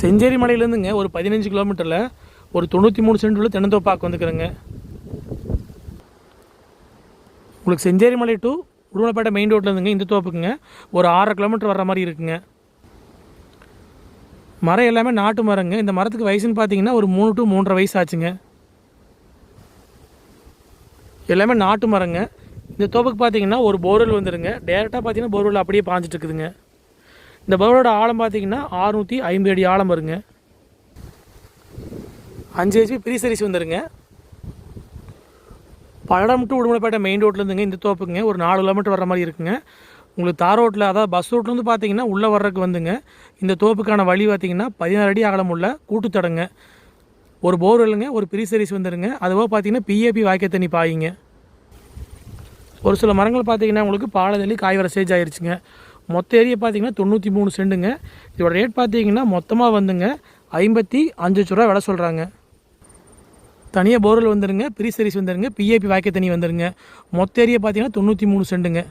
செஞ்சேரி மலையிலேருந்துங்க ஒரு பதினஞ்சு கிலோமீட்டரில் ஒரு தொண்ணூற்றி மூணு சென்ட் உள்ள தென்னந்தோப்பாக்கு வந்துக்கிறேங்க உங்களுக்கு செஞ்சேரி மலை டு உடுமலைப்பேட்டை மெயின் ரோட்லேருந்துங்க இந்த தோப்புக்குங்க. ஒரு ஆறரை கிலோமீட்டர் வர்ற மாதிரி இருக்குங்க. மரம் எல்லாமே நாட்டு மரங்க. இந்த மரத்துக்கு வயசுன்னு பார்த்தீங்கன்னா ஒரு மூணு டு மூன்றரை வயசு ஆச்சுங்க. எல்லாமே நாட்டு மரங்க. இந்த தோப்புக்கு பார்த்தீங்கன்னா ஒரு போர்வெல் வந்துடுங்க டேரெக்டாக பார்த்தீங்கன்னா போர்வெல் அப்படியே பாஞ்சிட்டு இருக்குதுங்க. இந்த போரோட ஆழம் பார்த்தீங்கன்னா ஆறுநூற்றி ஐம்பது அடி ஆழம் வருங்க. அஞ்சு ஹெச்பி ப்ரீ சர்வீஸ் வந்துருங்க. பழம் டு உடுமலைப்பேட்டை மெயின் ரோட்லேருந்துங்க இந்த தோப்புங்க. ஒரு நாலு கிலோமீட்டர் வர மாதிரி இருக்குங்க. உங்களுக்கு தார் ரோட்டில் அதாவது பஸ் ரோட்லேருந்து பார்த்தீங்கன்னா உள்ளே வர்றதுக்கு வந்துங்க. இந்த தோப்புக்கான வழி பார்த்தீங்கன்னா பதினாறு அடி அகலம் உள்ள கூட்டுத்தடங்க ஒரு இல்லைங்க ஒரு ப்ரீ சர்வீஸ் வந்துருங்க. அதுவாக பார்த்தீங்கன்னா பிஏபி வாய்க்க தண்ணி பாயிங்க. ஒரு சில மரங்கள் பார்த்தீங்கன்னா உங்களுக்கு பாலதள்ளி காய் வர ஸ்டேஜ் ஆயிடுச்சுங்க மொத்த ஏரியா பார்த்தீங்கன்னா தொண்ணூற்றி மூணு செண்டுங்க. இதோட ரேட் பார்த்தீங்கன்னா மொத்தமாக வந்துங்க. ஐம்பத்தி அஞ்சு லட்ச ரூபா விலை சொல்கிறாங்க தனியாக போர்வெல் வந்துருங்க. ப்ரீ சர்வீஸ் வந்துருங்க பிஏபி வாக்கிய தண்ணி வந்துருங்க. மொத்த ஏரியா பார்த்தீங்கன்னா தொண்ணூற்றி மூணு செண்டுங்க.